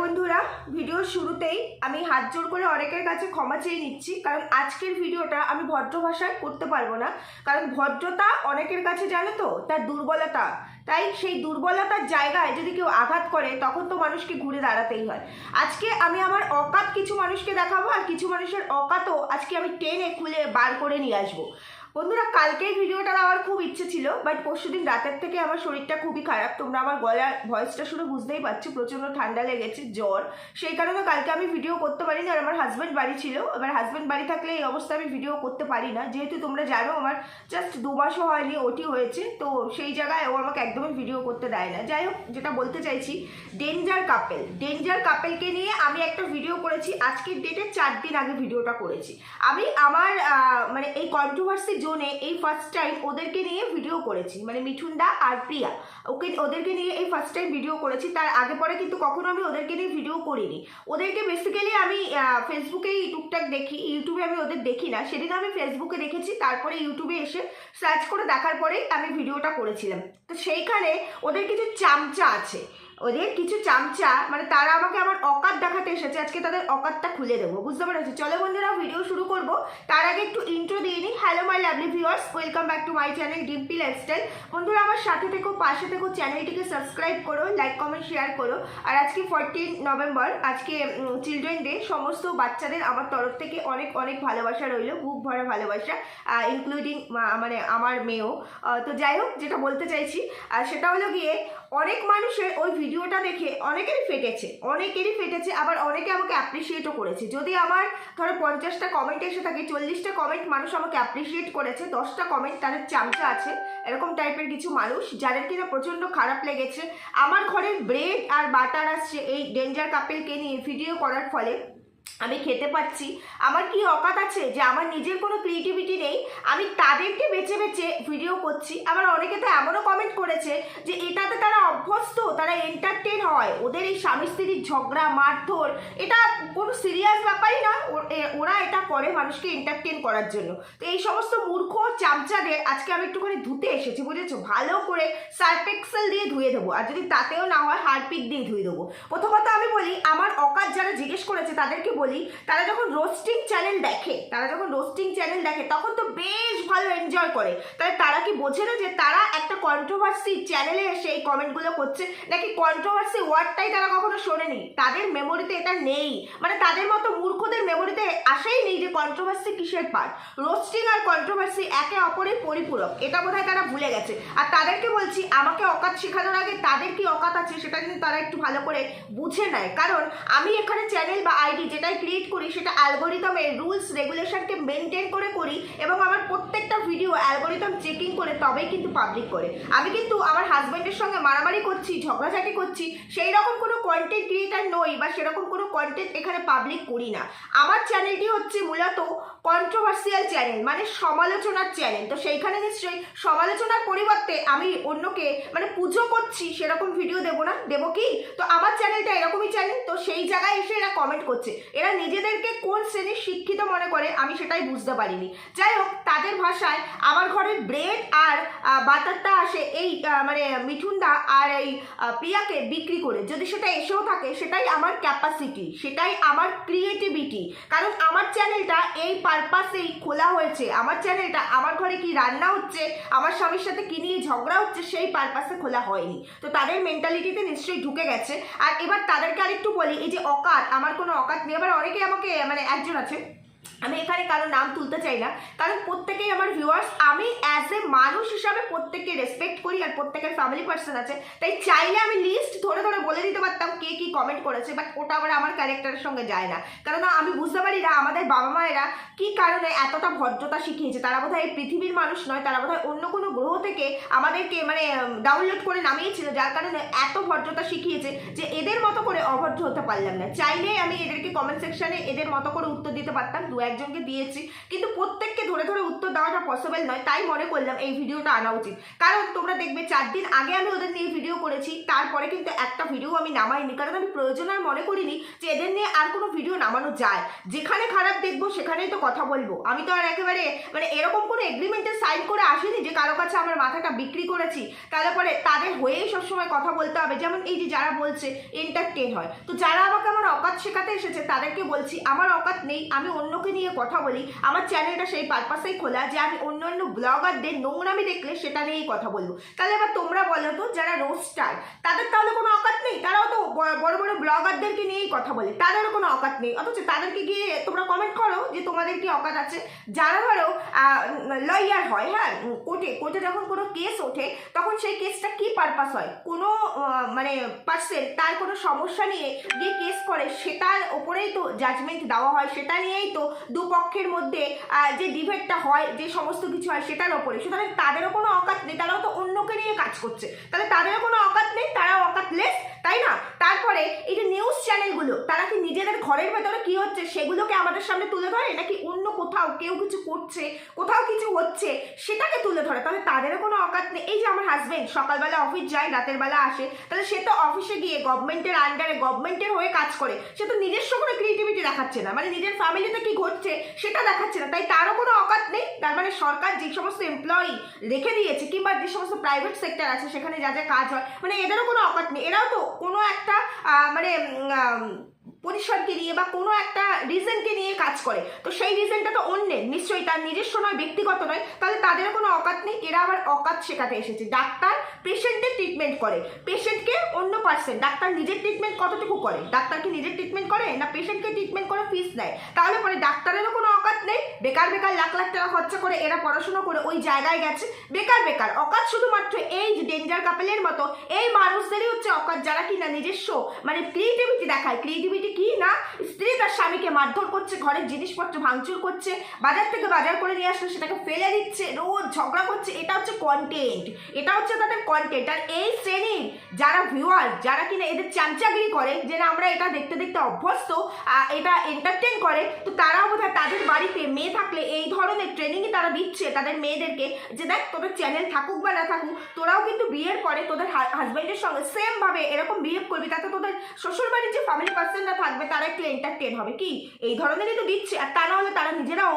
বন্ধুরা, ভিডিওর শুরুতেই আমি হাত জোর করে অনেকের কাছে ক্ষমা চেয়ে নিচ্ছি, কারণ আজকের ভিডিওটা আমি ভদ্র ভাষায় করতে পারব না। কারণ ভদ্রতা অনেকের কাছে জানো তো, তার দুর্বলতা। তাই সেই দুর্বলতার জায়গায় যদি কেউ আঘাত করে, তখন তো মানুষকে ঘুরে দাঁড়াতেই হয়। আজকে আমি আমার অকাত কিছু মানুষকে দেখাবো, আর কিছু মানুষের অকাতও আজকে আমি টেনে খুলে বার করে নিয়ে আসব। বন্ধুরা কালকেই ভিডিওটা দেওয়ার খুব ইচ্ছে ছিল বাট পরশুদিন রাতের থেকে আমার শরীরটা খুবই খারাপ। তোমরা আমার গলার ভয়েসটা শুনে বুঝতেই পারছ, প্রচণ্ড ঠান্ডা লেগেছে, জ্বর। সেই কারণে কালকে আমি ভিডিও করতে পারিনি, আর আমার হাজব্যান্ড বাড়ি ছিল। এবার হাজব্যান্ড বাড়ি থাকলে এই অবস্থা আমি ভিডিও করতে পারি না। যেহেতু তোমরা জানো, আমার জাস্ট দু মাসও হয়নি ওটি হয়েছে, তো সেই জায়গায় ও আমাকে একদমই ভিডিও করতে দেয় না। যাই হোক, যেটা বলতে চাইছি ডেঞ্জার কাপেল ডেঞ্জার কাপেলকে নিয়ে আমি একটা ভিডিও করেছি, আজকের ডেটে চার দিন আগে ভিডিওটা করেছি। আমি আমার মানে এই কন্ট্রোভার্সি জোনে এই ফার্স্ট টাইম ওদেরকে নিয়ে ভিডিও করেছি। মানে মিঠুনদা আর প্রিয়া। ওকে, ওদেরকে নিয়ে এই ফার্স্ট টাইম ভিডিও করেছি। তার আগে পরে কিন্তু কখনো আমি ওদেরকে নিয়ে ভিডিও করিনি। ওদেরকে বেসিক্যালি আমি ফেসবুকেই টুকটাক দেখি ইউটিউবে আমি ওদের দেখি না। সেদিন আমি ফেসবুকে দেখেছি, তারপরে ইউটিউবে এসে সার্চ করে দেখার পরেই আমি ভিডিওটা করেছিলাম। তো সেইখানে ওদের কিছু চামচা আছে। ওদের কিছু চামচা মানে তারা আমাকে আমার অকাত দেখাতে এসেছে, আজকে তাদের অকাতটা খুলে দেবো, বুঝতে পেরেছি? চলো বন্ধুরা ভিডিও শুরু করব। তার আগে একটু ইন্ট্রো দিয়ে নিই। Hello my lovely viewers welcome back to my channel Dimpi lifestyle বন্ধুরা, আমার সাথে থেকো, পাশে থেকো, চ্যানেলটিকে সাবস্ক্রাইব করো লাইক কমেন্ট শেয়ার করো। আর আজকে ফোরটিন নভেম্বর আজকে চিলড্রেন ডে সমস্ত বাচ্চাদের আমার তরফ থেকে অনেক অনেক ভালোবাসা রইল বুক ভরা ভালোবাসা ইনক্লুডিং মানে আমার মেয়েও। তো যাই হোক, যেটা বলতে চাইছি সেটা হলো গিয়ে, অনেক মানুষের ওই ভিডিওটা দেখে অনেকেরই ফেটেছে অনেকেরই ফেটেছে, আবার অনেকে আমাকে অ্যাপ্রিসিয়েটও করেছে। যদি আমার ধরো পঞ্চাশটা কমেন্ট এসে থাকে, চল্লিশটা কমেন্ট মানুষ আমাকে অ্যাপ্রিসিয়েট করেছে, দশটা কমেন্ট তাদের চামচা আছে, এরকম টাইপের কিছু মানুষ যাদের কিনা প্রচণ্ড খারাপ লেগেছে। আমার ঘরের ব্রেড আর বাটার আসছে এই ডেঞ্জার কাপেলকে নিয়ে ভিডিও করার ফলে। আমি খেতে পাচ্ছি। আমার কি অকাত আছে যে আমার নিজের কোনো ক্রিয়েটিভিটি নেই? আমি তাদেরকে বেছে বেছে ভিডিও করছি। আবার অনেকে তো এমনও কমেন্ট করেছে যে এটাতে তারা অভ্যস্ত, তারা এন্টারটেন হয়। ওদের এই স্বামী স্ত্রীর ঝগড়া, মারধর, এটা কোনো সিরিয়াস ব্যাপারই না। ওরা এটা করে মানুষকে এন্টারটেন করার জন্য। তো এই সমস্ত মূর্খ চামচাদের আজকে আমি একটুখানি ধুতে এসেছি, বুঝেছ? ভালো করে সার্ফেক্সেল দিয়ে ধুয়ে দেবো। আর যদি তাতেও না হয় হারপিক দিয়ে ধুয়ে দেবো। প্রথমত আমি বলি, আমার অকাত যারা জিজ্ঞেস করেছে তাদেরকে বলি, তারা যখন রোস্টিং চ্যানেল দেখে, তারা যখন রোস্টিং চ্যানেল দেখে, তখন তো বেশ ভালো এনজয় করে। তাহলে তারা কি বোঝে না যে তারা একটা কন্ট্রোভার্সি চ্যানেলে এসে এই কমেন্টগুলো করছে? নাকি কন্ট্রোভার্সি ওয়ার্ডটাই তারা কখনো শোনেনি? তাদের মেমোরিতে এটা নেই। মানে তাদের মতো মূর্খদের মেমোরিতে আসেই নেই যে কন্ট্রোভার্সি কিসের পার্ট রোস্টিং আর কন্ট্রোভার্সি একে অপরের পরিপূরক। এটা বোধহয় তারা ভুলে গেছে। আর তাদেরকে বলছি, আমাকে অকাত শেখানোর আগে তাদের কি অকাত আছে সেটা কিন্তু তারা একটু ভালো করে বুঝে নেয়। কারণ আমি এখানে চ্যানেল বা আইডি যেটাই ক্রিয়েট করি, সেটা অ্যালগোরিদমের রুলস রেগুলেশনকে মেনটেন করে করি এবং আমার প্রত্যেকটা ভিডিও অ্যালগোরিদম চেকিং করে তবেই কিন্তু পাবলিক করে। আমি কিন্তু আমার হাজব্যান্ডের সঙ্গে মারামারি করছি, ঝগড়াঝাটি করছি, সেই রকম কোনো কন্টেন্ট ক্রিয়েটার নই বা সেরকম কোনো কন্টেন্ট এখানে পাবলিক করি না। আমার চ্যানেলটি হচ্ছে মূলত কন্ট্রোভার্সিয়াল চ্যানেল মানে সমালোচনার চ্যানেল তো সেইখানে নিশ্চয়ই সমালোচনার পরিবর্তে আমি অন্যকে মানে পুজো করছি, সেরকম ভিডিও দেবো না, দেবো কি? তো আমার চ্যানেলটা এরকমই চ্যানেল তো সেই জায়গায় এসে এরা কমেন্ট করছে। এরা নিজেদেরকে কোন শ্রেণির শিক্ষিত মনে করে আমি সেটাই বুঝতে পারিনি। যাই হোক তাদের ভাষায় আমার ঘরের ব্রেড আর আহ, বাটারটা আসে এই মানে মিঠুনদা আর এই প্রিয়াকে বিক্রি করে। যদি সেটা এসেও থাকে সেটাই আমার ক্যাপাসিটি সেটাই আমার ক্রিয়েটিভিটি কারণ আমার চ্যানেলটা এই পারপাসেই খোলা হয়েছে। আমার চ্যানেলটা আমার ঘরে কি রান্না হচ্ছে আমার স্বামীর সাথে কি নিয়ে ঝগড়া হচ্ছে সেই পারপাসে খোলা হয়নি। তো তাদের মেন্টালিটিতে নিশ্চয়ই ঢুকে গেছে। আর এবার তাদেরকে আরেকটু বলি এই যে অকাত আমার কোনো অকাত নেই এবার অনেকে আমাকে মানে একজন আছে আমি এখানে কারও নাম তুলতে চাই না। কারণ প্রত্যেকেই আমার ভিউয়ার্স আমি অ্যাজ এ মানুষ হিসাবে প্রত্যেককে রেসপেক্ট করি আর প্রত্যেকের ফ্যামিলি পার্সন আছে। তাই চাইলে আমি লিস্ট ধরে ধরে বলে দিতে পারতাম কে কি কমেন্ট করেছে বাট ওটা আবার আমার ক্যারেক্টারের সঙ্গে যায় না। কারণ আমি বুঝতে পারি না আমাদের বাবা মায়েরা কি কারণে এতটা ভদ্রতা শিখিয়েছে। তারা বোধহয় এই পৃথিবীর মানুষ নয়, তারা বোধহয় অন্য কোনো গ্রহ থেকে আমাদেরকে মানে ডাউনলোড করে নামিয়েছিল, যার কারণে এত ভদ্রতা শিখিয়েছে যে এদের মতো করে অভদ্র হতে পারলাম না। চাইলে আমি এদেরকে কমেন্ট সেকশানে এদের মতো করে উত্তর দিতে পারতাম, দু একজনকে দিয়েছি। কিন্তু প্রত্যেককে ধরে ধরে উত্তর দেওয়াটা পসিবল নয়, তাই মনে করলাম এই ভিডিওটা আনা উচিত। কারণ তোমরা দেখবে চার দিন আগে আমি ওদের নিয়ে ভিডিও করেছি, তারপরে কিন্তু একটা ভিডিও আমি নামাইনি। কারণ আমি প্রয়োজন আর মনে করিনি যে এদের নিয়ে আর কোনো ভিডিও নামানো যায়। যেখানে খারাপ দেখব সেখানেই তো কথা বলব। আমি তো আর একেবারে মানে এরকম কোনো এগ্রিমেন্টে সাইন করে আসিনি যে কারও কাছে আমার মাথাটা বিক্রি করেছি। তাহলে পরে তাদের হয়েই সবসময় কথা বলতে হবে। যেমন এই যে যারা বলছে এন্টারটেন হয়। তো যারা আমাকে আমার অকাত শেখাতে এসেছে, তাদেরকে বলছি, আমার অকাত নেই, আমি অন্যকে নিয়ে কথা বলি, আমার চ্যানেলটা সেই পারপাসেই খোলা যে আমি অন্য অন্য ব্লগারদের নোংরামি দেখলে সেটা নিয়েই কথা বলব। তাহলে এবার তোমরা বলো তো, যারা রোস্টার তাদের তাহলে কোনো অকাত নেই? তারাও তো বড় বড় ব্লগারদেরকে নিয়েই কথা বলে। তাদেরও কোনো অকাত নেই। অথচ তাদেরকে গিয়ে তোমরা কমেন্ট করো যে তোমাদের কি অকাত আছে? যারা ধরো লয়ার হয় হ্যাঁ কোর্টে কোর্টে যখন কোনো কেস ওঠে, তখন সেই কেসটা কি পারপাস হয়? কোনো মানে পার্সেন তার কোনো সমস্যা নিয়ে গিয়ে কেস করে, সেটার ওপরেই তো জাজমেন্ট দেওয়া হয়, সেটা নিয়েই তো দুপক্ষের মধ্যে যে ডিবেটটা হয়, যে সমস্ত কিছু হয়, সেটার ওপরে। সুতরাং তাদেরও কোনো অকাত নেই, তারাও তো অন্যকে নিয়ে কাজ করছে। তাহলে তাদেরও কোনো অকাত নেই, তারাও অকাতলেস, তাই না? তারপরে এই যে নিউজ চ্যানেলগুলো তারা কি নিজেদের ঘরের ভেতরে কি হচ্ছে, সেগুলোকে আমাদের সামনে তুলে ধরে? নাকি অন্য কোথাও কেউ কিছু করছে, কোথাও কিছু হচ্ছে, সেটাকে তুলে ধরে? তাহলে তাদেরও কোনো অকাত নেই। এই যে আমার হাজবেন্ড সকালবেলা অফিস যায়, রাতের বেলা আসে, তাহলে সে তো অফিসে গিয়ে গভর্নমেন্টের আন্ডারে গভর্নমেন্টের হয়ে কাজ করে। সে তো নিজস্ব কোনো ক্রিয়েটিভিটি দেখাচ্ছে না। মানে নিজের ফ্যামিলিতে কি ঘটছে সেটা দেখাচ্ছে না। তাই তারও কোনো অকাত নেই। তার মানে সরকার যে সমস্ত এমপ্লয়ি রেখে দিয়েছে কিংবা যে সমস্ত প্রাইভেট সেক্টর আছে, সেখানে যা যা কাজ হয় মানে এদেরও কোনো অকাত নেই। এরাও তো কোনো একটা মানে পরিসরকে নিয়ে বা কোনো একটা রিজনকে নিয়ে কাজ করে। তো সেই রিজনটা তো অন্যের। নিশ্চয়ই তার নিজস্ব নয়, ব্যক্তিগত নয়। তাহলে তাদের কোনো অকাত নেই। এরা আবার অকাত শেখাতে এসেছে। ডাক্তার পেশেন্টের ট্রিটমেন্ট করে। পেশেন্টকে অন্য পার্সন ডাক্তার নিজের ট্রিটমেন্ট কতটুকু করে? ডাক্তার কি নিজের ট্রিটমেন্ট করে? না পেশেন্টকে ট্রিটমেন্ট করে ফিস নেয়? তাহলে পরে ডাক্তারেরও কোনো অকাত নেই? বেকার বেকার, লাখ লাখ টাকা খরচা করে এরা পড়াশোনা করে ওই জায়গায় গেছে। বেকার বেকার, অকাত শুধুমাত্র এই ডেঞ্জার কাপেলের মতো, এই মানুষদেরই হচ্ছে অকাত যারা কিনা নিজস্ব মানে ক্রিয়েটিভিটি দেখায়। ক্রিয়েটিভিটি কি না? স্ত্রী তার স্বামীকে মারধর করছে, ঘরের জিনিসপত্র ভাঙচুর করছে, বাজার থেকে বাজার করে নিয়ে আসলে, সেটাকে ফেলে দিচ্ছে, রোজ ঝগড়া করছে, এটা হচ্ছে কন্টেন্ট এটা হচ্ছে তাদের কন্টেন্ট আর এই শ্রেণির যারা ভিউয়ার যারা কিনা এদের চামচাগিরি করে, যে না আমরা এটা দেখতে দেখতে অভ্যস্ত এটা এন্টারটেন করে, তো তারাও বোধহয় তাদের বাড়িতে মেয়ে থাকলে এই ধরনের ট্রেনিংই তারা দিচ্ছে তাদের মেয়েদেরকে, যে দেখ তোদের চ্যানেল থাকুক বা না থাকুক, তোরাও কিন্তু বিয়ের পরে তোদের হাজব্যান্ডের সঙ্গে সেম ভাবে এরকম বিহেভ করবি, তাতে তোদের শ্বশুরবাড়ির যে ফ্যামিলি পার্সনরা থাকবে, তারা একটু এন্টারটেন হবে, কি? এই ধরনেরই তো দিচ্ছে, আর তা না হলে তারা নিজেরাও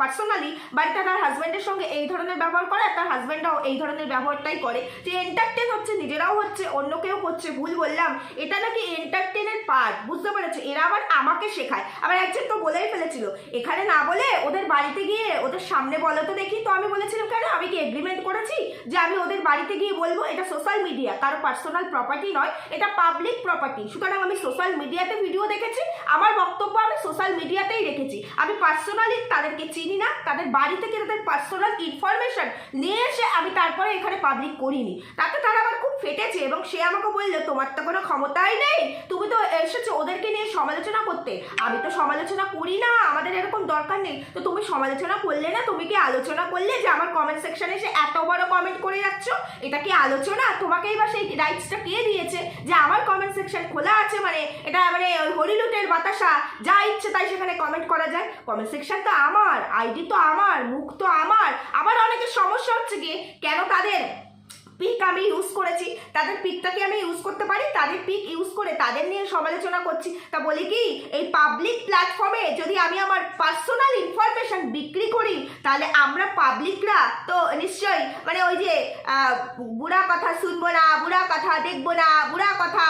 পার্সোনালি বাড়িতে তার হাজব্যান্ডের সঙ্গে এই ধরনের ব্যবহার করে, আর তার হাজব্যান্ডরাও এই ধরনের ব্যবহারটাই করে। যে এন্টারটেন হচ্ছে, নিজেরাও হচ্ছে, অন্য কেউ করছে ভুল বললাম, এটা নাকি এন্টারটেনের পার্ট বুঝতে পেরেছ? এরা আবার আমাকে শেখায়। আবার একজন তো বলেই ফেলেছিল, এখানে না বলে ওদের বাড়িতে গিয়ে ওদের সামনে বলো তো দেখি। তো আমি বলেছিলাম, কেন? আমি কি এগ্রিমেন্ট করেছি যে আমি ওদের বাড়িতে গিয়ে বলব? এটা সোশ্যাল মিডিয়া কারও পার্সোনাল প্রপার্টি নয়, এটা পাবলিক প্রপার্টি সুতরাং আমি সোশ্যাল মিডিয়াতে ভিডিও দেখেছি, আমার বক্তব্য আমি সোশ্যাল মিডিয়াতেই রেখেছি। আমি পার্সোনালি তাদেরকে চিনি না, তাদের বাড়ি থেকে তাদের পার্সোনাল ইনফরমেশন নিয়ে এসে আমি তারপরে এখানে পাবলিক করিনি। তাতে তারা আবার খুব ফেটেছে এবং সে আমাকে বলল, তোমার তো কোনো ক্ষমতাই নেই। তুমি তো এসেছ ওদেরকে নিয়ে সমালোচনা করতে। আমি তো সমালোচনা করি না, আমাদের এরকম দরকার নেই। তো তুমি সমালোচনা করলে না, তুমি কি আলোচনা করলে যে আমার কমেন্ট সেকশানে এসে এত বড় কমেন্ট করে যাচ্ছ? এটা কি আলোচনা? তোমাকেই বা সেই রাইটসটা কে দিয়েছে? যে আমার কমেন্ট সেকশন খোলা আছে মানে এটা মানে ওই হরিলুটের বাতাসা, যা ইচ্ছে তাই সেখানে কমেন্ট করা যায়। কমেন্ট সেকশন তো আমার আইডি তো আমার, মুখ তো আমার। আবার অনেকের সমস্যা হচ্ছে কি, কেন তাদের পিক আমি ইউজ করেছি। তাদের পিকটাকে আমি ইউজ করতে পারি, তাদের পিক ইউজ করে তাদের নিয়ে সমালোচনা করছি। তা বলি কি, এই পাবলিক প্ল্যাটফর্মে যদি আমি আমার পার্সোনাল ইনফরমেশন বিক্রি করি, তাহলে আমরা পাবলিকরা তো নিশ্চয়ই মানে ওই যে বুড়া কথা শুনব না, বুড়া কথা দেখব না, বুড়া কথা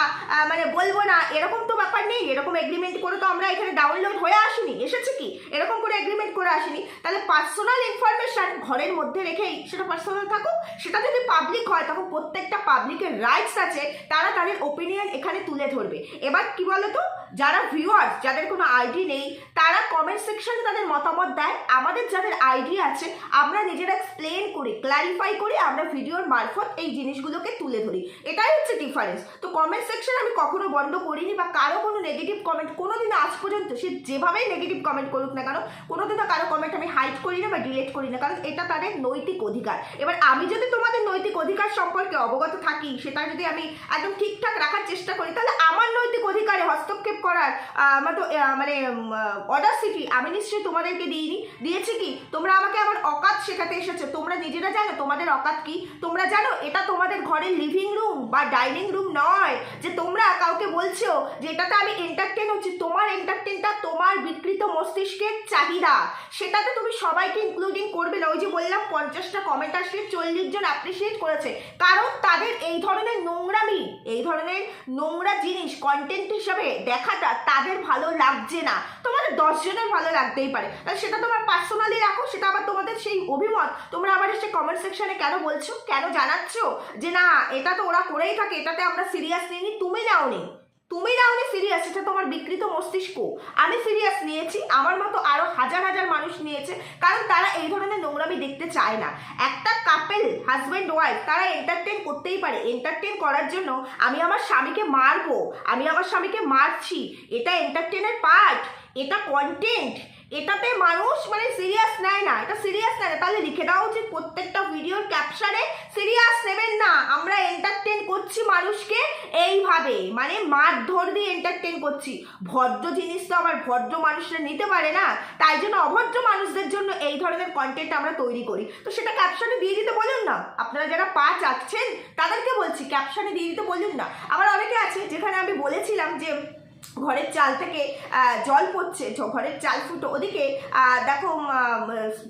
মানে বলব না, এরকম তো ব্যাপার নেই। এরকম এগ্রিমেন্ট করে তো আমরা এখানে ডাউনলোড হয়ে আসিনি। এসেছে কি? এরকম করে এগ্রিমেন্ট করে আসিনি। তাহলে পার্সোনাল ইনফরমেশন ঘরের মধ্যে রেখেই সেটা পার্সোনাল থাকুক, সেটা যদি পাবলিক হয় তখন প্রত্যেকটা পাবলিকের রাইটস আছে, তারা তাদের ওপিনিয়ন এখানে তুলে ধরবে। এবার কি বলতো? যারা ভিউয়ার্স যাদের কোনো আইডি নেই, তারা কমেন্ট সেকশনে তাদের মতামত দেয়। আমাদের যাদের আইডি আছে, আমরা নিজেরা এক্সপ্লেন করি ক্ল্যারিফাই করি, আমরা ভিডিওর মারফত এই জিনিসগুলোকে তুলে ধরি। এটাই হচ্ছে ডিফারেন্স তো কমেন্ট সেকশন আমি কখনো বন্ধ করিনি বা কারও কোনো নেগেটিভ কমেন্ট কোনোদিন আজ পর্যন্ত সে যেভাবেই নেগেটিভ কমেন্ট করুক না কেন কোনো দিনও কারও কমেন্ট আমি হাইড করি না বা ডিলেট করি না কারণ এটা তাদের নৈতিক অধিকার। এবার আমি যদি তোমাদের নৈতিক অধিকার সম্পর্কে অবগত থাকি, সেটা যদি আমি একদম ঠিকঠাক রাখার চেষ্টা করি, তাহলে আমার নৈতিক অধিকারে হস্তক্ষেপ করার মতো মানে অর্ডার সিটি আমি নিশ্চয়ই তোমাদেরকে দিইনি। দিয়েছি কি? তোমরা আমাকে আমার অকাত শেখাতে এসেছ। তোমরা নিজেরা জানো তোমাদের অকাত কি? তোমরা জানো এটা তোমাদের ঘরের লিভিং রুম বা ডাইনিং রুম নয় যে তোমরা বলছো যে এটাতে আমি এন্টারটেন হচ্ছি, তোমার এন্টারটেনটা তোমার বিকৃত মস্তিষ্কের চাহিদা। সেটাতে তুমি সবাইকে ইনক্লুডিং করবে না। ওই যে বললাম, পঞ্চাশটা কমেন্ট আসলে চল্লিশ জন অ্যাপ্রিসিয়েট করেছে। কারণ তাদের এই ধরনের নোংরামি, এই ধরনের নোংরা জিনিস কন্টেন্ট হিসাবে দেখাটা তাদের ভালো লাগছে না। তোমাদের দশজনের ভালো লাগতেই পারে। তাহলে সেটা তোমার পার্সোনালি রাখো, সেটা আবার তোমাদের সেই অভিমত। তোমরা আবার এসে কমেন্ট সেকশনে কেন বলছো, কেন জানাচ্ছ যে না, এটা তো ওরা করেই থাকে, এটাতে আমরা সিরিয়াস নিইনি তুমি নাওনি। তুমি তাহলে সিরিয়াস এটা তোমার বিকৃত মস্তিষ্ক। আমি সিরিয়াস নিয়েছি, আমার মতো আরও হাজার হাজার মানুষ নিয়েছে, কারণ তারা এই ধরনের নোংরামি দেখতে চায় না। একটা কাপেল হাজব্যান্ড ওয়াইফ তারা এন্টারটেন করতেই পারে। এন্টারটেন করার জন্য আমি আমার স্বামীকে মারবো, আমি আমার স্বামীকে মারছি। এটা এন্টারটেনের পার্ট এটা কন্টেন্ট এটাতে মানুষ মানে সিরিয়াস নেয় না, এটা সিরিয়াস নেয় না। তাহলে লিখে দেওয়া উচিত প্রত্যেকটা ভিডিওর ক্যাপশনে সিরিয়াস নেবেন না, আমরা এন্টারটেন করছি মানুষকে এইভাবে। মানে মারধর দিয়ে এন্টারটেন করছি। ভদ্র জিনিস তো আবার ভদ্র মানুষরা নিতে পারে না। তাই জন্য অভদ্র মানুষদের জন্য এই ধরনের কন্টেন্ট আমরা তৈরি করি। তো সেটা ক্যাপশনে দিয়ে দিতে বলুন না। আপনারা যারা পা চাচ্ছেন, তাদেরকে বলছি ক্যাপশনে দিয়ে দিতে বলুন না। আবার অনেকে আছে, যেখানে আমি বলেছিলাম যে ঘরের চাল থেকে জল পড়ছে ঘরের চাল ফুটো ওদিকে দেখো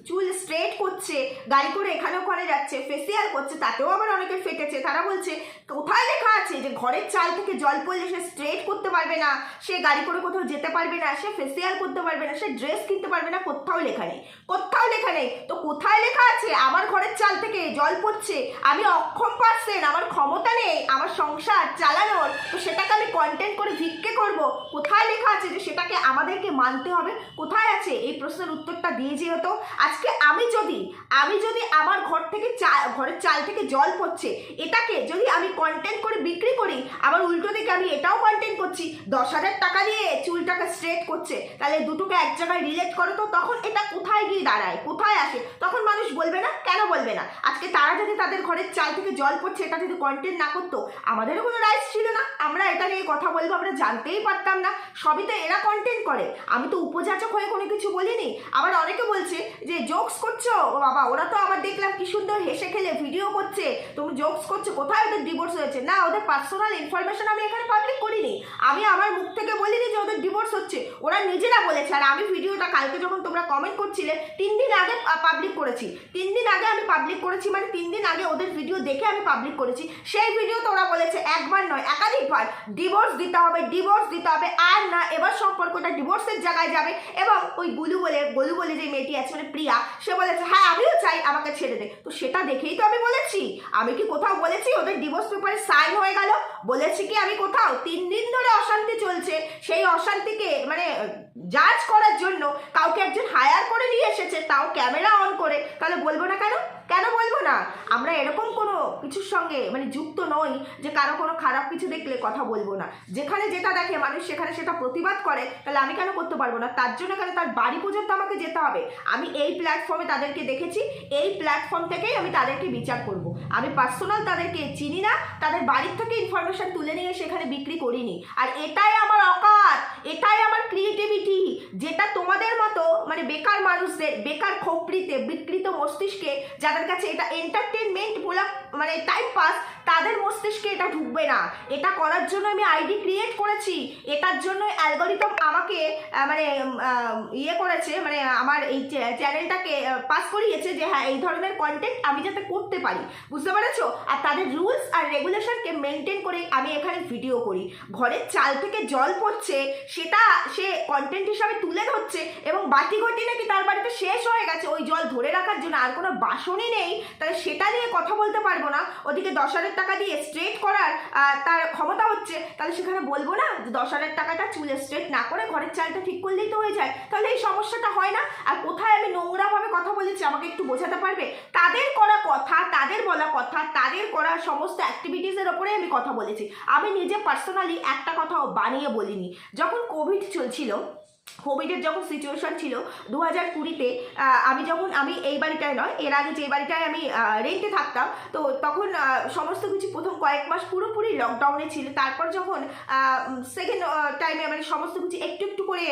চুল স্ট্রেট করছে, গাড়ি করে এখানে ওখানে যাচ্ছে ফেসিয়াল করছে, তাতেও আবার অনেকে ফেটেছে, তারা বলছে, কোথায় লেখা আছে যে ঘরের চাল থেকে জল পড়লে সে স্ট্রেট করতে পারবে না, সে গাড়ি করে কোথাও যেতে পারবে না, সে ফেসিয়াল করতে পারবে না, সে ড্রেস কিনতে পারবে না, কোথাও লেখা নেই, কোথাও লেখা নেই, তো কোথায় লেখা আছে, আমার ঘরের চাল থেকে জল পড়ছে, আমি অক্ষম পারছেন আমার ক্ষমতা নেই, আমার সংসার চালানোর, তো সেটাকে আমি কন্টেন্ট করে ভিক্ষে করব কোথায় লেখা আছে যে সেটাকে আমাদেরকে মানতে হবে? কোথায় আছে? এই প্রশ্নের উত্তরটা দিয়ে যেহেতু, আজকে আমি যদি আমি যদি আমার ঘর থেকে চা, ঘরের চাল থেকে জল পড়ছে, এটাকে যদি আমি কন্টেন্ট করে বিক্রি করি, আবার উল্টো দিকে আমি এটাও কন্টেন্ট করছি, দশ হাজার টাকা দিয়ে চুলটাকে স্ট্রেট করছে, তাহলে দুটোকে এক জায়গায় রিলেট করো তো, তখন এটা কোথায় গিয়ে দাঁড়ায়? কোথায় আসে? তখন মানুষ বলবে না, কেন বলবে না? আজকে তারা যদি তাদের ঘরের চাল থেকে জল পড়ছে, এটা যদি কন্টেন্ট না করতো, আমাদেরও কোনো রাইটস ছিল না। আমরা এটা নিয়ে কথা বলব, আমরা জানতেই পারতাম না। সবই তো এরা কন্টেন্ট করে। আমি তো উপযাচক হয়ে কোনো কিছু বলিনি। আবার অনেকে বলছে যে জোকস করছ? ও বাবা, ওরা তো আবার দেখলাম কি সুন্দর হেসে খেলে ভিডিও করছে। তুমি জোকস করছ, কোথায় ওদের ডিভোর্স হয়েছে? না, ওদের পার্সোনাল ইনফরমেশন আমি এখানে পাবলিক করিনি। আমি আমার মুখ থেকে বলিনি যে ওদের ডিভোর্স হচ্ছে। ওরা নিজেরা বলেছে। আর আমি ভিডিওটা কালকে যখন তোমরা কমেন্ট করছিলে, তিন দিন আগে পাবলিক করেছি। তিন দিন আগে আমি পাবলিক করেছি মানে তিন দিন আগে ওদের ভিডিও দেখে আমি পাবলিক করেছি। সেই ভিডিওতে ওরা বলেছে, একবার নয়, একাধিকবার ডিভোর্স দিতে হবে ডিভোর্স দিতে হবে আর না, এবার সম্পর্কটা ডিভোর্সের জায়গায় যাবে এবং ওই গুলু বলে গোলু বলে যে মেয়েটি আছে মানে প্রিয়া, সে বলেছে হ্যাঁ আমিও চাই, আমাকে ছেড়ে দে। তো সেটা দেখেই তো আমি বলেছি। আমি কি কোথাও বলেছি? ওদের ডিভোর্স পেপারে সাইন হয়ে গেল। বলেছি কি আমি কোথাও? তিন দিন ধরে অশান্তি চলছে। সেই অশান্তিকে মানে জাজ করার জন্য কাউকে একজন হায়ার করে নিয়ে এসেছে, তাও ক্যামেরা অন করে। তাহলে বলব না কেন? কেন বলব না? আমরা এরকম কোনো কিছুর সঙ্গে মানে যুক্ত নই যে কারও কোনো খারাপ কিছু দেখলে কথা বলব না। যেখানে যেটা দেখে মানুষ সেখানে সেটা প্রতিবাদ করে, তাহলে আমি কেন করতে পারব না? তার জন্য কেন তার বাড়ি পর্যন্ত আমাকে যেতে হবে? আমি এই প্ল্যাটফর্মে তাদেরকে দেখেছি, এই প্ল্যাটফর্ম থেকেই আমি তাদেরকে বিচার করব। আমি পার্সোনাল তাদেরকে চিনি না, তাদের বাড়ির থেকে ইনফরমেশন তুলে নিয়ে সেখানে বিক্রি করিনি। আর এটাই আমার অকাত, এটাই আমার ক্রিয়েটিভিটি যেটা তোমাদের মতো মানে বেকার মানুষদের, বেকার খোপড়িতে বিকৃত মস্তিষ্কে যাদের কাছে এটা এন্টারটেনমেন্ট মূলক মানে টাইম পাস তাদের মস্তিষ্কে এটা ঢুকবে না। এটা করার জন্য আমি আইডি ক্রিয়েট করেছি। এটার জন্য অ্যালগোরিদম আমাকে মানে ইয়ে করেছে মানে আমার এই চ্যানেলটাকে পাস করিয়েছে যে হ্যাঁ এই ধরনের কন্টেন্ট আমি যাতে করতে পারি। বুঝতে পেরেছ? আর তাদের রুলস আর রেগুলেশনকে মেনটেন করে আমি এখানে ভিডিও করি। ঘরের চাল থেকে জল পড়ছে, সেটা সে কন্টেন্ট হিসাবে তুলে ধরছে, এবং বাটি ঘটি নাকি তার বাড়িতে শেষ হয়ে গেছে, ওই জল ধরে রাখার জন্য আর কোনো বাসনই নেই, তাহলে সেটা নিয়ে কথা বলতে পারব না। ওদিকে দশ হাজার টাকা দিয়ে স্ট্রেট করার তার ক্ষমতা হচ্ছে। তাহলে সেখানে বলব না যে দশ হাজার টাকাটা চুলে স্ট্রেট না করে ঘরের চালটা ঠিক করলেই তো হয়ে যায়। তাহলে এই সমস্যাটা হয় না। আর কোথায় আমি নোংরাভাবে কথা বলেছি, আমাকে একটু বোঝাতে পারবে? তাদের করা কথা, তাদের বলা কথা, তাদের করা সমস্ত অ্যাক্টিভিটিসের ওপরে আমি কথা বলেছি। আমি নিজে পার্সোনালি একটা কথাও বানিয়ে বলিনি। যখন কোভিড চলছিল কোভিডের যখন সিচুয়েশন ছিল দু হাজার কুড়িতে আমি যখন, আমি এই বাড়িটায় নয়, এর আগে যে বাড়িটায় আমি রেন্টে থাকতাম, তো তখন সমস্ত কিছু প্রথম কয়েক মাস পুরোপুরি লকডাউনে ছিল। তারপর যখন সেকেন্ড টাইমে মানে সমস্ত কিছু একটু একটু করে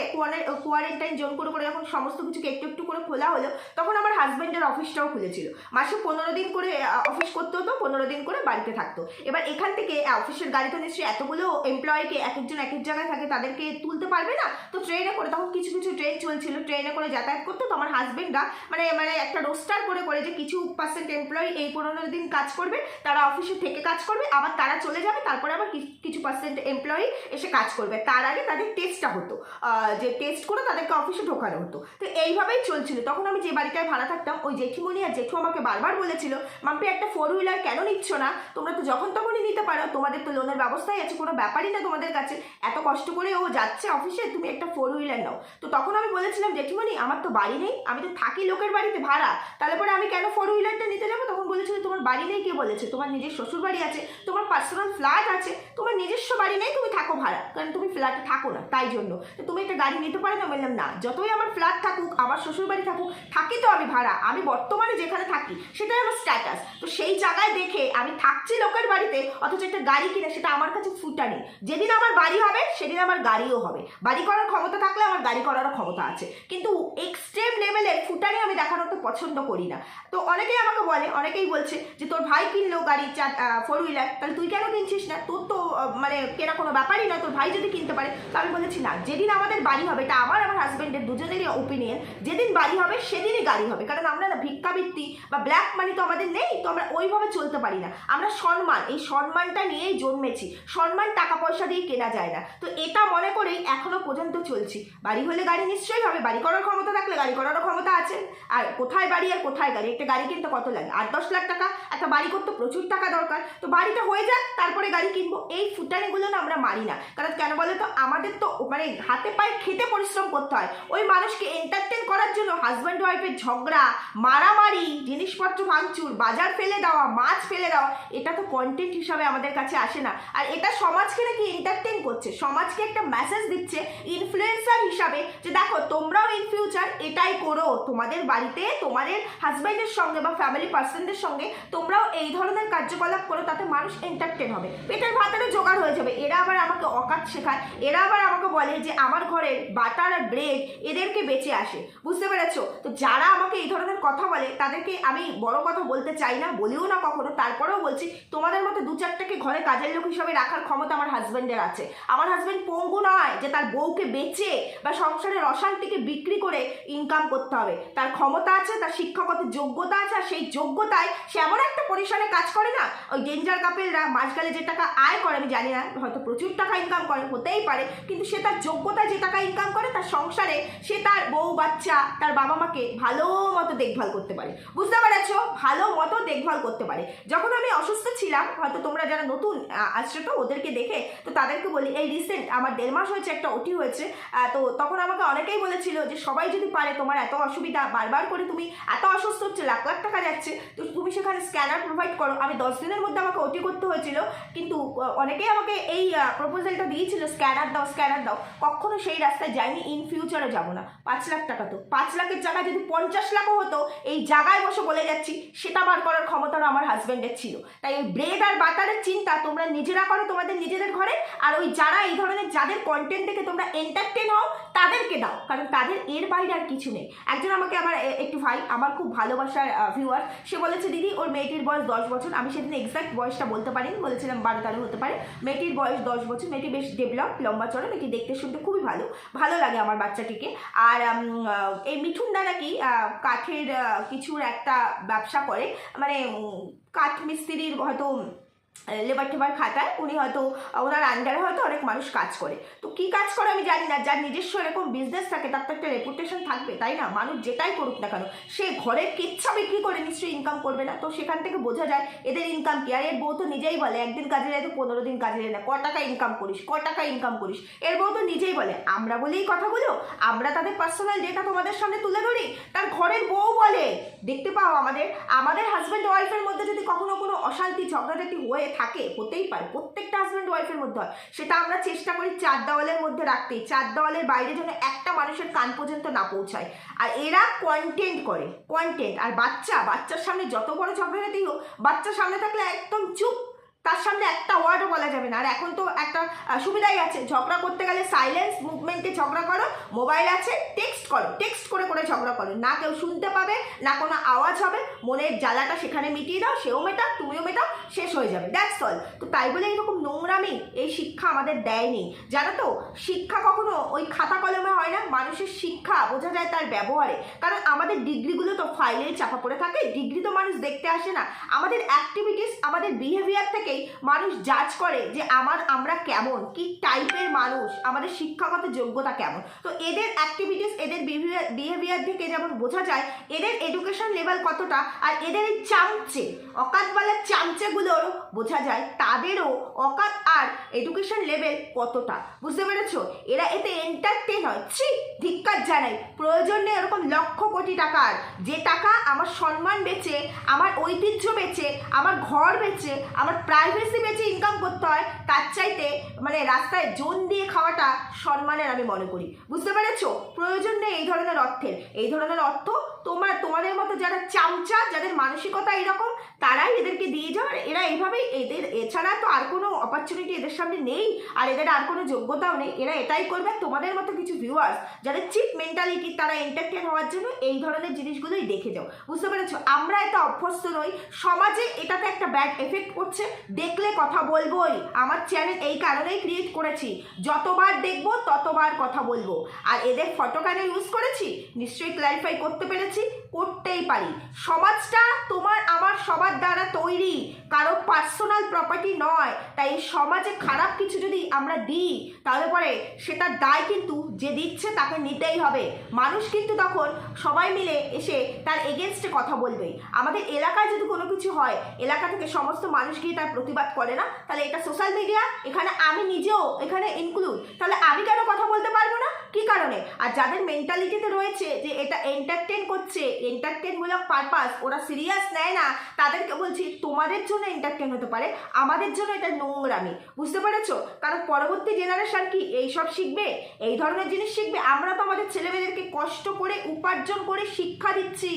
কোয়ারেন্টাইন জোন করে করে যখন সমস্ত কিছুকে একটু একটু করে খোলা হলো, তখন আমার হাজব্যান্ডের অফিসটাও খুলেছিল। মাসে পনেরো দিন করে অফিস করতে হতো, পনেরো দিন করে বাড়িতে থাকতো। এবার এখান থেকে অফিসের গাড়িতে নিশ্চয়ই এতগুলো এমপ্লয়িকে এক একজন এক এক জায়গায় থাকে, তাদেরকে তুলতে পারবে না? তো ট্রেনে করে তখন কিছু কিছু ট্রেন চলছিল ট্রেনে করে যাতায়াত করতো তো আমার হাজবেন্ডরা মানে মানে একটা রোস্টার করে করে যে কিছু পার্সেন্ট এমপ্লয়ি এই পনেরো দিন কাজ করবে, তারা অফিসে থেকে কাজ করবে, আবার তারা চলে যাবে, তারপরে আবার কিছু পার্সেন্ট এমপ্লয়ি এসে কাজ করবে। তার আগে তাদের টেস্টটা হতো যে টেস্ট করে তাদেরকে অফিসে ঢোকানো হতো। তো এইভাবেই চলছিল। তখন আমি যে বাড়িটায় ভাড়া থাকতাম, ওই জেঠিমণি আর জেঠু আমাকে বারবার বলেছিল, মাম্পি, একটা ফোর হুইলার কেন নিচ্ছ না? তোমরা তো যখন তখনই নিতে পারো, তোমাদের তো লোনের ব্যবস্থাই আছে, কোনো ব্যাপারই না তোমাদের কাছে। এত কষ্ট করে ও যাচ্ছে অফিসে তুমি একটা ফোর হুইলার নাও। তো তখন আমি বলেছিলাম, জেঠিমণি, আমার তো বাড়ি নেই, আমি তো থাকি লোকের বাড়িতে, ভাড়া। তাহলে পরে আমি কেন ফোর হুইলারটা নিতে যাব? তখন বলেছিল, তোমার বাড়ি নেই কে বলেছে? তোমার নিজের শ্বশুর বাড়ি আছে, তোমার পার্সোনাল ফ্ল্যাট আছে, তোমার নিজস্ব বাড়ি নেই, তুমি থাকো ভাড়া। কারণ তুমি ফ্ল্যাটে থাকো না, তাই জন্য। তুমি একটা গাড়ি নিতে পারো না? বললাম, না, যতই আমার ফ্ল্যাট থাকুক, আমার শ্বশুর বাড়ি থাকুক, থাকি তো আমি ভাড়া। আমি বর্তমানে যেখানে থাকি, সেটাই আমার স্ট্যাটাস তো সেই জায়গায় দেখে আমি থাকছি লোকের বাড়িতে, অথচ একটা গাড়ি কিনে, সেটা আমার কাছে ফুটানি। যেদিন আমার বাড়ি হবে, সেদিন আমার গাড়িও হবে। বাড়ি করার ক্ষমতা থাকলে আমার গাড়ি করারও ক্ষমতা আছে। কিন্তু এক্সট্রিম লেভেলের ফুটানি আমি দেখানো তো পছন্দ করি না। তো অনেকেই আমাকে বলে, অনেকেই বলছে যে, তোর ভাই কিনলো গাড়ি চার ফোর হুইলার তাহলে তুই কেন কিনছিস না? তোর তো মানে কেনা কোনো ব্যাপারই নয়, তোর ভাই যদি কিনতে পারে। তো আমি বলেছি, না, যেদিন আমাদের বাড়ি হবে, এটা আমার আমার হাজব্যান্ডের দুজনেরই ওপিনিয়ন যেদিন বাড়ি হবে, সেদিনই গাড়ি হবে। কারণ আমরা না ভিক্ষাবৃত্তি বা ব্ল্যাক মানি তো আমাদের নেই, তো আমরা ওইভাবে চলতে পারি না। আমরা সম্মান, এই সম্মানটা নিয়েই জন্মেছি। সম্মান টাকা পয়সা দিয়ে কেনা যায় না। তো এটা মনে করেই এখনও পর্যন্ত চলছি। বাড়ি হলে গাড়ি নিশ্চয়ই হবে, বাড়ি করার ক্ষমতা থাকলে গাড়ি করারও ক্ষমতা আছে। আর কোথায় বাড়ি আর কোথায় গাড়ি? একটা গাড়ি কিনতে কত লাগে? আট, দশ লাখ টাকা? একটা বাড়ি করতে প্রচুর টাকা দরকার। তো বাড়িটা হয়ে যাক, তারপরে গাড়ি কিনবো। এই ফুটানিগুলো না আমরা মারি না। কারণ কেন বলে তো আমাদের তো মানে হাতে পায়ে খেতে পরিশ্রম করতে হয়। ওই মানুষকে এন্টারটেন করার জন্য হাজব্যান্ড ওয়াইফের ঝগড়া, মারামারি, জিনিসপত্র ভাঙচুর, বাজার ফেলে দেওয়া, মাছ ফেলে দেওয়া, এটা তো কন্টেন্ট হিসাবে আমাদের কাছে আসে না। আর এটা সমাজকে নাকি এন্টারটেন করছে। সমাজকে একটা মেসেজ দিচ্ছে ইনফ্লুয়েন্সার হিসাবে যে দেখো, তোমরাও ইন ফিউচার এটাই করো। তোমাদের বাড়িতে, তোমাদের হাজব্যান্ডের সঙ্গে বা ফ্যামিলি পার্সনদের সঙ্গে তোমরাও এই ধরনের কার্যকলাপ করো, তাতে মানুষ এন্টারটেন হবে। পেটের ভাতেরও জোগাড় হয়ে যাবে। এরা আবার আমাকে অকাত শেখায়। এরা আবার আমাকে বলে যে, আমার ঘরের বাটার আর ব্রেড এদেরকে বেঁচে আসে। বুঝতে পেরেছ? তো যারা আমাকে এই ধরনের কথা বলে, তাদেরকে আমি বড় কথা বলতে চাই না, বলিও না কখনো। তারপরেও বলছি, তোমাদের মতো দু চারটাকে ঘরে কাজের লোক হিসাবে রাখার ক্ষমতা আমার হাজব্যান্ডের আছে। আমার হাজব্যান্ড পঙ্গু নয় যে তার বউকে বেচে বা সংসারের অশান্তিকে বিক্রি করে ইনকাম করতে হবে। তার ক্ষমতা আছে তার শিক্ষাগত যোগ্যতা আছে আর সেই যোগ্যতায় সে এমন একটা পরিসরে কাজ করে না। ওই ডেঞ্জার কাপেলরা মাঝখানে যে টাকা আয় করে আমি জানি না হয়তো প্রচুর টাকা ইনকাম করে হতেই পারে কিন্তু সে তার যোগ্যতায় যে টাকা ইনকাম করে তার সংসারে সে তার বউ বাচ্চা তার বাবা মাকে ভালো মতো দেখভাল করতে পারে। বুঝতে পেরেছ? ভালো মতো দেখভাল করতে পারে। যখন আমি অসুস্থ ছিলাম হয়তো তোমরা যারা নতুন আসছো তো ওদেরকে দেখে তো তাদেরকে বলি এই রিসেন্ট আমার দেড় মাস হয়েছে একটা ওটি হয়েছে আহ, তো তখন আমাকে অনেকেই বলেছিল যে, সবাই যদি পারে তোমার এত অসুবিধা, বারবার করে তুমি এত অসুস্থ হচ্ছে, লাখ লাখ টাকা যাচ্ছে, তো তুমি সেখানে স্ক্যানার প্রোভাইড করো। আমি দশ দিনের মধ্যে আমাকে ওটি করতে হয়েছিল, কিন্তু অনেকেই আমাকে এই প্রপোজালটা দিয়েছিল স্ক্যানার দাও স্ক্যানার দাও। কখনো সেই রাস্তায় যাইনি ইন ফিউচারে যাব না। পাঁচ লাখ টাকা তো। পাঁচ লাখের জায়গায় যদি পঞ্চাশ লাখও হতো, এই জায়গায় বসে বলে যাচ্ছি, সেটা বার করার ক্ষমতাও আমার হাজব্যান্ডের ছিল। তাই ওই ব্রেড আর বাটারের চিন্তা তোমরা নিজেরা করো তোমাদের নিজেদের ঘরে, আর ওই যারা এই ধরনের যাদের কন্টেন্ট দেখে তোমরা এন্টারটেন হও তাদেরকে দাও, কারণ তাদের এর বাইরে আর কিছু নেই। একজন আমাকে আমার একটু ভাই, আমার খুব ভালোবাসার ভিউয়ার সে বলেছে, দিদি, ওর মেয়েটির বয়স দশ বছর, আমি সেদিন এক্সাক্ট বয়সটা বলতে পারিনি, বলেছিলাম বারো তেরো হতে পারে। মেয়েটির বয়স দশ বছর, মেয়েটি বেশ ডেভেলপ লম্বা চড়া মেয়েটি দেখতে শুনতে খুবই ভালো ভালো লাগে আমার বাচ্চাটিকে। আর এই মিঠুনদা নাকি কাঠের কিছুর একটা ব্যবসা করে মানে কাঠ মিস্ত্রির হয়তো লেবার টেবার খাতায় উনি হয়তো ওনার আন্ডারে হয়তো অনেক মানুষ কাজ করে। তো কি কাজ করে আমি জানি না, যার নিজস্ব এরকম বিজনেস থাকে, তার তো একটা রেপুটেশন থাকবে, তাই না? মানুষ যেটাই করুক না কেন, সে ঘরের কিচ্ছা বিক্রি করে নিশ্চয়ই ইনকাম করবে না। তো সেখান থেকে বোঝা যায়, এদের ইনকাম কি? আর এর বউ তো নিজেই বলে, একদিন কাজে যায় তো পনেরো দিন কাজে যায় না, ক টাকা ইনকাম করিস, ক টাকা ইনকাম করিস? এর বউ তো নিজেই বলে, আমরা বলেই কথাগুলো, আমরা তাদের পার্সোনাল ডেটা তোমাদের সামনে তুলে ধরি। তার ঘরের বউ বলে, দেখতে পাও আমাদের আমাদের হাজব্যান্ড ওয়াইফের মধ্যে যদি কখনো কোনো অশান্তি, ঝগড়াঝাটি হয়ে হয়ে থাকে, হতেই পারে। প্রত্যেকটা হাজব্যান্ড ওয়াইফের মধ্যে হয়। সেটা আমরা চেষ্টা করি চার দেওয়ালের মধ্যে রাখতে চার দেওয়ালের বাইরে যেন একটা মানুষের কান পর্যন্ত না পৌঁছায়। আর এরা কন্টেন্ট করে কন্টেন্ট আর বাচ্চা, বাচ্চার সামনে যত বড় ঝগড়া হোক বাচ্চার সামনে থাকলে একদম চুপ। তার সামনে একটা ওয়ার্ডও বলা যাবে না। আর এখন তো একটা সুবিধাই আছে। ঝগড়া করতে গেলে সাইলেন্স মুভমেন্টে ঝগড়া করো মোবাইল আছে টেক্সট করো টেক্সট করে করে ঝগড়া করো। না কেউ শুনতে পাবে, না কোনো আওয়াজ হবে, মনের জ্বালাটা সেখানে মিটিয়ে দাও, সেও মেটাও তুমিও মেটাও, শেষ হয়ে যাবে। দ্যাটস অল তো তাই বলে এরকম নোংরামি, এই শিক্ষা আমাদের দেয়নি। জানো তো, শিক্ষা কখনো ওই খাতা কলমে হয় না, মানুষের শিক্ষা বোঝা যায় তার ব্যবহারে। কারণ আমাদের ডিগ্রিগুলো তো ফাইলেই চাপা পড়ে থাকে, ডিগ্রি তো মানুষ দেখতে আসে না। আমাদের অ্যাক্টিভিটিস আমাদের বিহেভিয়ার থেকেই মানুষ জাজ করে যে আমার, আমরা কেমন, কি টাইপের মানুষ, আমাদের শিক্ষাগত যোগ্যতা কেমন। তো এদের অ্যাক্টিভিটিস এদের বিহেভিয়ার থেকে যেমন বোঝা যায়, এদের এডুকেশন লেভেল কতটা আর এদের এই চামচে অকাতবালার চামচেগুলোর বোঝা যায়, তাদেরও অকাত আর এডুকেশন লেভেল কতটা। বুঝতে পেরেছ? এরা এতে এন্টারটেন হয়। ছি, ধিক্কার জানাই। প্রয়োজন নেই এরকম লক্ষ কোটি টাকার। যে টাকা আমার সম্মান বেচে, আমার ঐতিহ্য বেচে, আমার ঘর বেচে, আমার প্রাইভেসি বেঁচে ইনকাম করতে হয়, তার চাইতে মানে রাস্তায় জোন দিয়ে খাওয়াটা সম্মানের আমি মনে করি। বুঝতে পেরেছ? প্রয়োজন নেই এই ধরনের অর্থের। এই ধরনের অর্থ তোমার, তোমাদের মতো যারা চামচা, যাদের মানসিকতা এরকম, তারাই এদেরকে দিয়ে যাও। আর এরা এইভাবেই এদের, এছাড়া তো আর কোনো অপরচুনিটি এদের সামনে নেই, আর এদের আর কোনো যোগ্যতাও নেই। এরা এটাই করবে, তোমাদের মতো কিছু ভিউয়ার্স যাদের চিপ মেন্টালিটি তারা এন্টারটেন হওয়ার জন্য এই ধরনের জিনিসগুলোই দেখে যাও। বুঝতে পেরেছ? আমরা এটা অভ্যস্ত নই। সমাজে এটাতে একটা ব্যাড এফেক্ট পড়ছে। দেখলে কথা বলবোই। আমার চ্যানেল এই কারণেই ক্রিয়েট করেছি। যতবার দেখব, ততবার কথা বলব। আর এদের ফটো কেন ইউজ করেছি? নিশ্চয়ই ক্ল্যারিফাই করতে পেরেছি। করতেই পারি। সমাজটা তোমার, আমার সবার দ্বারা তৈরি। কারও পার্সোনাল প্রপার্টি নয়। তাই সমাজে খারাপ কিছু যদি আমরা দিই, তাহলে পরে সেটার দায় কিন্তু যে দিচ্ছে তাকে নিতেই হবে। মানুষ কিন্তু তখন সবাই মিলে এসে তার এগেনস্টে কথা বলবে। আমাদের এলাকায় যদি কোনো কিছু হয়, এলাকা থেকে সমস্ত মানুষ গিয়ে তার প্রতিবাদ করে না, তাহলে এটা সোশ্যাল মিডিয়া এখানে আমি নিজেও এখানে ইনক্লুড তাহলে আমি কেন কথা বলতে পারব না? কি কারণে? আর যাদের মেন্টালিটিতে রয়েছে যে এটা এন্টারটেন করছে এন্টারটেনমূলক পারপাস ওরা সিরিয়াস নেয় না, তাদেরকে বলছি, তোমাদের জন্য এন্টারটেন হতে পারে, আমাদের জন্য এটা নোংরামি। বুঝতে পেরেছ? কারণ পরবর্তী জেনারেশন কি এইসব শিখবে? এই ধরনের জিনিস শিখবে? আমরা তো আমাদের ছেলেমেয়েদেরকে কষ্ট করে, উপার্জন করে শিক্ষা দিচ্ছি।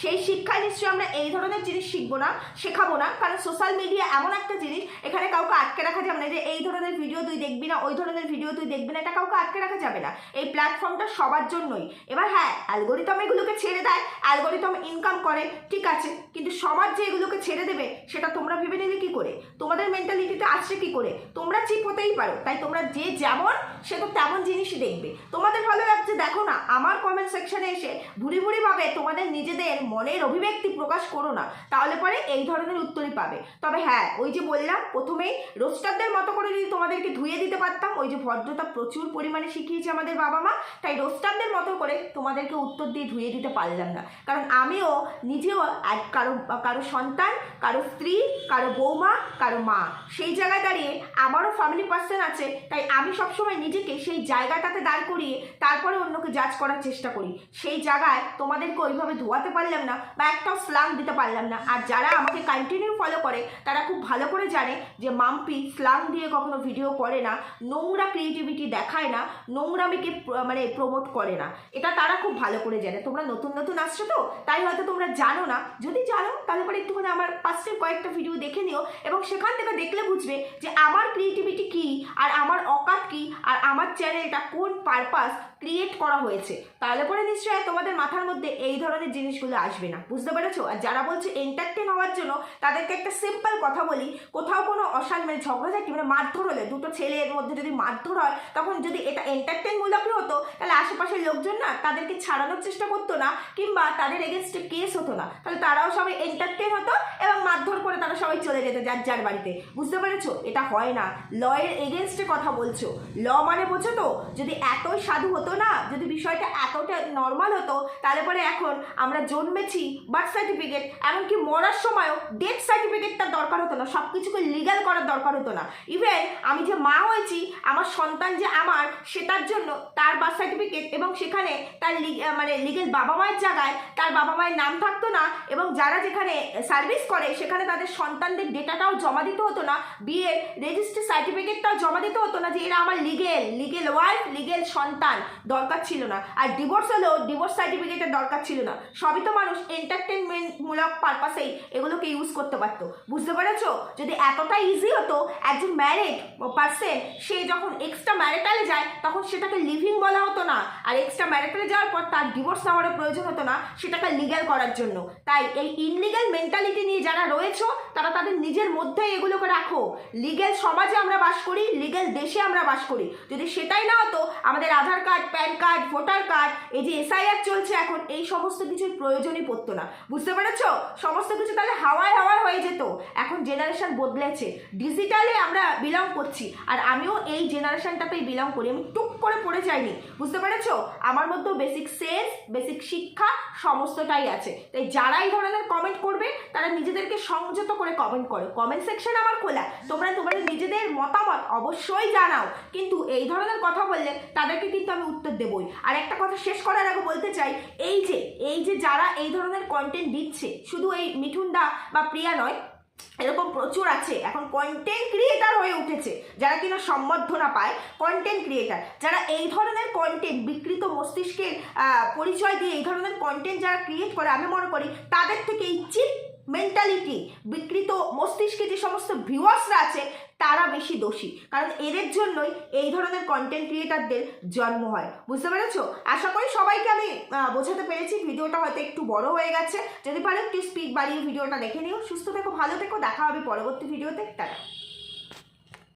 সেই শিক্ষায় নিশ্চয়ই আমরা এই ধরনের জিনিস শিখব না, শেখাবো না। কারণ সোশ্যাল মিডিয়া এমন একটা জিনিস, এখানে কাউকে আটকে রাখা যাবে না যে, এই ধরনের ভিডিও তুই দেখবি না, ওই ধরনের ভিডিও তুই দেখবি না। এটা কাউকে আটকে রাখা যাবে না। এই প্ল্যাটফর্মটা সবার জন্যই। এবার হ্যাঁ অ্যালগোরিদম এগুলোকে ছেড়ে দেয় অ্যালগোরিদম ইনকাম করে, ঠিক আছে? কিন্তু সমাজ যে এগুলোকে ছেড়ে দেবে, সেটা তোমরা ভেবে নিলে কি করে? তোমাদের মেন্টালিটিতে আসছে কি করে? তোমরা চিপ হতেই পারো, তাই তোমরা যে যেমন, সে তো তেমন জিনিসই দেখবে। তোমাদের ভালো লাগছে, দেখো না, আমার কমেন্ট সেকশনে এসে ভুরি ভুরি ভাবে তোমাদের নিজেদের মনের অভিব্যক্তি প্রকাশ করো না, তাহলে পরে এই ধরনের উত্তরই পাবে। তবে হ্যাঁ ওই যে বললাম, প্রথমেই রোস্টারদের মতো করে যদি তোমাদেরকে ধুয়ে দিতে পারতাম, ওই যে ভদ্রতা প্রচুর পরিমাণে শিখিয়েছে আমাদের বাবা মা, তাই রোস্টারদের মতো করে তোমাদেরকে উত্তর দিয়ে ধুয়ে দিতে পারলাম। না। কারণ আমিও নিজেও এক, কারও কারও সন্তান, কারও স্ত্রী, কারও বৌমা, কারও মা। সেই জায়গায় দাঁড়িয়ে আমারও ফ্যামিলি পার্সন আছে, তাই আমি সবসময় নিজেকে সেই জায়গাটাতে দাঁড় করিয়ে তারপরে অন্যকে জাজ করার চেষ্টা করি। সেই জায়গায় তোমাদেরকে ওইভাবে ধোয়াতে পারলাম না বা একটাও স্লাং দিতে পারলাম না। আর যারা আমাকে কন্টিনিউ ফলো করে, তারা খুব ভালো করে জানে যে মাম্পি স্লাং দিয়ে কখনো ভিডিও করে না, নোংরা ক্রিয়েটিভিটি দেখায় না, নোংরামিকে মানে প্রমোট করে না। এটা তারা খুব ভালো করে জানে। তোমরা নতুন নতুন আসছো তো? তাই হয়তো তোমরা জানো না। যদি জানো, তাহলে পরে একটুখানি আমার পাশে কয়েকটা ভিডিও দেখে নিও এবং সেখান থেকে দেখলে বুঝবে যে আমার ক্রিয়েটিভিটি কি, আর আমার অকাত কী, আর আমার চ্যানেলটা কোন পারপাস ক্রিয়েট করা হয়েছে, তাহলে পরে নিশ্চয়ই তোমাদের মাথার মধ্যে এই ধরনের জিনিসগুলো আসবে না। বুঝতে পেরেছ? আর যারা বলছে এন্টারটেন হওয়ার জন্য, তাদেরকে একটা সিম্পল কথা বলি, কোথাও কোনো অশান মানে ঝগড়াঝাটি মানে মারধর হলে, দুটো ছেলের মধ্যে যদি মারধর হয়, তখন যদি এটা এন্টারটেনমূলকই হতো, তাহলে আশেপাশের লোকজন না তাদেরকে ছাড়ানোর চেষ্টা করতো না, কিংবা তাদের এগেনস্টে কেস হতো না। তাহলে তারাও সবাই এন্টারটেন হতো এবং মারধর করে তারা সবাই চলে যেত যার যার বাড়িতে। বুঝতে পেরেছ? এটা হয় না। লয়ের এগেনস্টে কথা বলছো। ল মানে বোঝো তো, যদি এতই সাধু হতো না। যদি বিষয়টা এতটা নর্মাল হতো, তাহলে পরে এখন আমরা জন্মেছি বার্থ সার্টিফিকেট এমনকি মরার সময়ও ডেথ সার্টিফিকেটটা দরকার হতো না সব কিছুকে লিগাল করার দরকার হতো না। ইভেন আমি যে মা হয়েছি, আমার সন্তান যে আমার, সেটার জন্য তার বার্থ সার্টিফিকেট এবং সেখানে তার মানে লিগেল বাবা মায়ের জায়গায় তার বাবা মায়ের নাম থাকতো না এবং যারা যেখানে সার্ভিস করে, সেখানে তাদের সন্তানদের ডেটাটাও জমা দিতে হতো না, বিয়ের রেজিস্ট্রি সার্টিফিকেটটাও জমা দিতে হতো না যে এরা আমার লিগেল লিগেল ওয়াইফ লিগেল সন্তান। দরকার ছিল না। আর ডিভোর্স হলেও ডিভোর্স সার্টিফিকেটের দরকার ছিল না। সবই তো মানুষ এন্টারটেনমেন্টমূলক পারপাসেই এগুলোকে ইউজ করতে পারতো। বুঝতে পেরেছ? যদি এতটা ইজি হতো, একজন ম্যারিড পার্সন সে যখন এক্সট্রা ম্যারিটালে যায়, তখন সেটাকে লিভিং বলা হতো না। আর এক্সট্রা ম্যারিটালে যাওয়ার পর তার ডিভোর্স নেওয়ারও প্রয়োজন হতো না সেটাকে লিগ্যাল করার জন্য। তাই এই ইনলিগ্যাল মেন্টালিটি নিয়ে যারা রয়েছো, তারা তাদের নিজের মধ্যে এগুলোকে রাখো। লিগ্যাল সমাজে আমরা বাস করি লিগ্যাল দেশে আমরা বাস করি। যদি সেটাই না হতো, আমাদের Aadhaar card PAN card, voter card, এই যে এসআইআর চলছে এখন, এই সমস্ত কিছুর প্রয়োজনই পড়তো না। বুঝতে পেরেছ? সমস্ত কিছু তাহলে হাওয়ায় হাওয়ায় হয়ে যেত। এখন জেনারেশন বদলেছে। ডিজিটালে আমরা বিলং করছি। আর আমিও এই জেনারেশনটাতেই বিলং করি। আমি টুক করে পড়ে যাইনি। বুঝতে পেরেছ? আমার মধ্যেও বেসিক সেন্স বেসিক শিক্ষা, সমস্তটাই আছে। তাই যারা এই ধরনের কমেন্ট করবে, তারা নিজেদেরকে সংযত করে কমেন্ট করো। কমেন্ট সেকশন আমার খোলা। তোমরা তোমাদের নিজেদের মতামত অবশ্যই জানাও। কিন্তু এই ধরনের কথা বললে, তাদেরকে কিন্তু আমি উত্তর দেবই। আর একটা কথা শেষ করার আগে বলতে চাই, এই যে এই যে যারা এই ধরনের কন্টেন্ট দিচ্ছে, শুধু এই মিঠুনদা বা প্রিয়া নয়, এরকম প্রচুর আছে, এখন কন্টেন্ট ক্রিয়েটার হয়ে উঠেছে, যারা কিনা সম্বর্ধনা পায় কন্টেন্ট ক্রিয়েটার যারা এই ধরনের কন্টেন্ট বিকৃত মস্তিষ্কের পরিচয় দিয়ে এই ধরনের কন্টেন্ট যারা ক্রিয়েট করে, আমি মনে করি, তাদের থেকে এই চিপ মেন্টালিটি বিকৃত মস্তিষ্কে যে সমস্ত ভিউয়ার্সরা আছে, তারা বেশি দোষী। কারণ এদের জন্যই এই ধরনের কন্টেন্ট ক্রিয়েটারদের জন্ম হয়। বুঝতে পেরেছ? আশা করি সবাইকে আমি বোঝাতে পেরেছি। ভিডিওটা হয়তো একটু বড় হয়ে গেছে। যদি পারো, একটু স্পিড বাড়িয়ে ভিডিওটা দেখে নিও। সুস্থ থেকো, ভালো থেকো। দেখা হবে পরবর্তী ভিডিওতে। টাটা।